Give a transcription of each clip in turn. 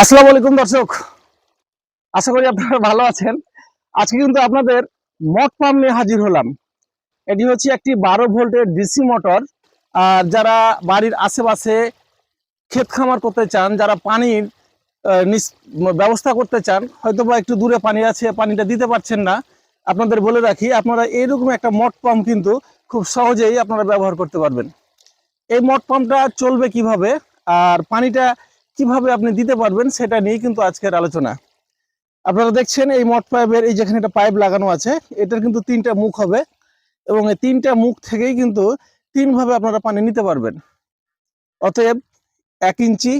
আসসালামু আলাইকুম দর্শক। আশা করি আপনারা ভালো আছেন। আজকে কিন্তু আপনাদের মট পাম্প নিয়ে হাজির হলাম। এটি হচ্ছে একটি বারো ভোল্টের ডিসি মোটর আর যারা বাড়ির আশেপাশে ক্ষেত খামার করতে চান, যারা পানির ব্যবস্থা করতে চান হয়তো বা একটু দূরে পানি আছে, পানিটা দিতে পারছেন না, আপনাদের বলে রাখি, আপনারা এইরকম একটা মট পাম্প কিন্তু খুব সহজেই আপনারা ব্যবহার করতে পারবেন। এই মট পাম্পটা চলবে কীভাবে? আর পানিটা কীভাবে আপনি দিতে পারবেন সেটা নিয়ে কিন্তু আজকের আলোচনা। আপনারা দেখছেন এই মট পাইপের এই যেখানে একটা পাইপ লাগানো আছে, এটার কিন্তু তিনটা মুখ হবে এবং এই তিনটা মুখ থেকেই কিন্তু তিনভাবে আপনারা পানি নিতে পারবেন। অতএব এক ইঞ্চি,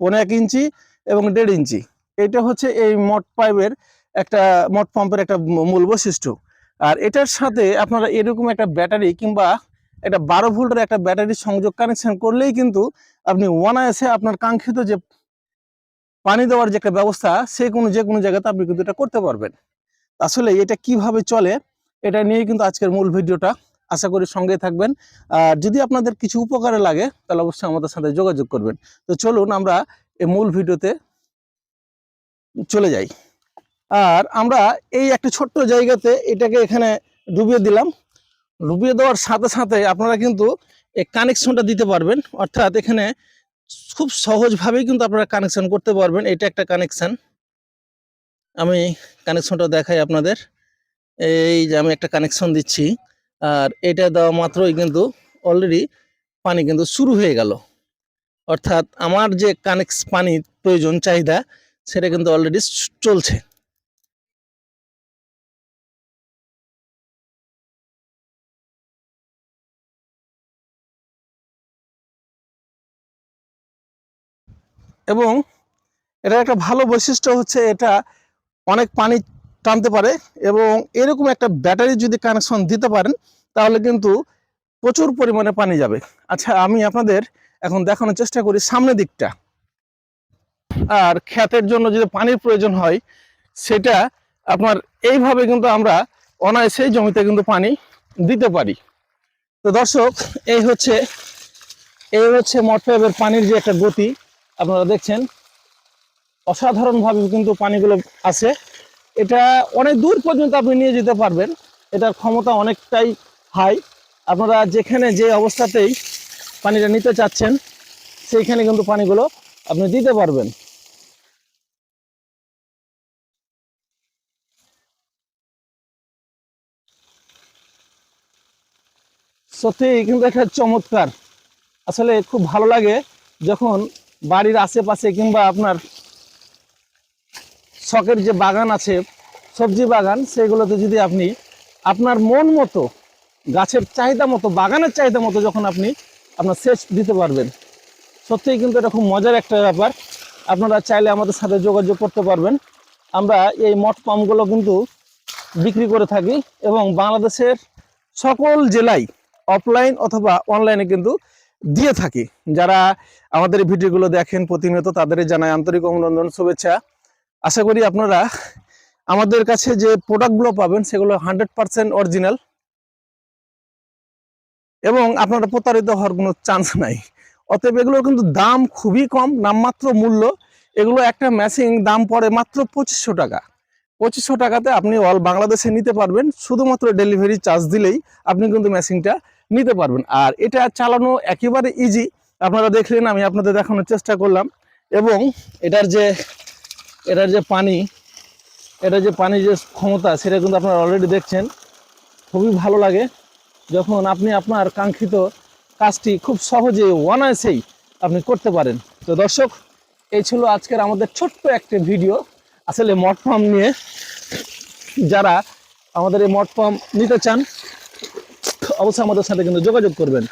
পনে এক ইঞ্চি এবং দেড় ইঞ্চি। এটা হচ্ছে এই মট পাইপের একটা, মট পাম্পের একটা মূল বৈশিষ্ট্য। আর এটার সাথে আপনারা এরকম একটা ব্যাটারি কিংবা একটা বারো ভোল্টের একটা ব্যাটারি সংযোগ কানেকশন করলেই কিন্তু আপনি অনায়াসে আপনার কাঙ্ক্ষিত যে পানি দেওয়ার যে একটা ব্যবস্থা, সে কোনো যে কোনো জায়গাতে আপনি কিন্তু এটা করতে পারবেন। আসলে এটা কীভাবে চলে, এটা নিয়ে কিন্তু আজকের মূল ভিডিওটা। আশা করি সঙ্গে থাকবেন। আর যদি আপনাদের কিছু উপকারে লাগে, তাহলে অবশ্যই আমাদের সাথে যোগাযোগ করবেন। তো চলুন আমরা এই মূল ভিডিওতে চলে যাই। আর আমরা এই একটা ছোট্ট জায়গাতে এটাকে এখানে ডুবিয়ে দিলাম। ডুবিয়ে দেওয়ার সাথে সাথে আপনারা কিন্তু এই কানেকশনটা দিতে পারবেন। অর্থাৎ এখানে খুব সহজভাবেই কিন্তু আপনারা কানেকশন করতে পারবেন। এটা একটা কানেকশান আমি কানেকশনটা দেখাই আপনাদের। এই যে আমি একটা কানেকশন দিচ্ছি। আর এটা দেওয়া মাত্রই কিন্তু অলরেডি পানি কিন্তু শুরু হয়ে গেল। অর্থাৎ আমার যে কানেক্স পানির প্রয়োজন, চাহিদা, সেটা কিন্তু অলরেডি চলছে। এবং এটা একটা ভালো বৈশিষ্ট্য হচ্ছে এটা অনেক পানি টানতে পারে এবং এরকম একটা ব্যাটারি যদি কানেকশন দিতে পারেন, তাহলে কিন্তু প্রচুর পরিমাণে পানি যাবে। আচ্ছা আমি আপনাদের এখন দেখানোর চেষ্টা করি সামনের দিকটা। আর ক্ষেতের জন্য যদি পানির প্রয়োজন হয়, সেটা আপনার এইভাবে কিন্তু আমরা অনায়াসেই জমিতে কিন্তু পানি দিতে পারি। তো দর্শক, এই হচ্ছে এই হচ্ছে মটফেবের পানির যে একটা গতি। আপনারা দেখছেন, অসাধারণভাবে কিন্তু পানিগুলো আছে। এটা অনেক দূর পর্যন্ত আপনি নিয়ে যেতে পারবেন। এটার ক্ষমতা অনেকটাই হাই। আপনারা যেখানে যে অবস্থাতেই পানিটা নিতে চাচ্ছেন, সেইখানে কিন্তু পানিগুলো আপনি দিতে পারবেন। সত্যি কিন্তু একটা চমৎকার। আসলে খুব ভালো লাগে যখন বাড়ির আশেপাশে কিংবা আপনার শখের যে বাগান আছে, সবজি বাগান, সেগুলোতে যদি আপনি আপনার মন মতো, গাছের চাহিদা মতো, বাগানের চাহিদা মতো যখন আপনি আপনার সেচ দিতে পারবেন, সত্যিই কিন্তু এটা খুব মজার একটা ব্যাপার। আপনারা চাইলে আমাদের সাথে যোগাযোগ করতে পারবেন। আমরা এই মঠ পাম্পগুলো কিন্তু বিক্রি করে থাকি এবং বাংলাদেশের সকল জেলায় অফলাইন অথবা অনলাইনে কিন্তু দিয়ে থাকি। যারা আমাদের ভিডিওগুলো দেখেন প্রতিনিয়ত তাদের জানাই আন্তরিক অভিনন্দন, শুভেচ্ছা। আশা করি আপনারা আমাদের কাছে যে প্রোডাক্টগুলো পাবেন, সেগুলো হান্ড্রেড পার্সেন্ট অরিজিনাল এবং আপনারা প্রতারিত হওয়ার কোনো চান্স নাই। অতএব এগুলোর কিন্তু দাম খুবই কম, নামমাত্র মূল্য। এগুলো একটা ম্যাচিং দাম পড়ে মাত্র পঁচিশশো টাকা। পঁচিশশো টাকাতে আপনি অল বাংলাদেশে নিতে পারবেন। শুধুমাত্র ডেলিভারি চার্জ দিলেই আপনি কিন্তু মেশিনটা নিতে পারবেন। আর এটা চালানো একেবারে ইজি আপনারা দেখলেন, আমি আপনাদের দেখানোর চেষ্টা করলাম। এবং এটার যে এটার যে পানি এটা যে পানি যে ক্ষমতা, সেটা কিন্তু আপনারা অলরেডি দেখছেন। খুবই ভালো লাগে। যখন আপনি আপনার কাঙ্ক্ষিত কাজটি খুব সহজে, অনায়াসেই আপনি করতে পারেন। তো দর্শক, এই ছিল আজকের আমাদের ছোট্ট একটি ভিডিও আসলে মট নিয়ে যারা আমাদের এই মট নিতে চান অবশ্যই আমাদের সাথে কিন্তু যোগাযোগ করবেন।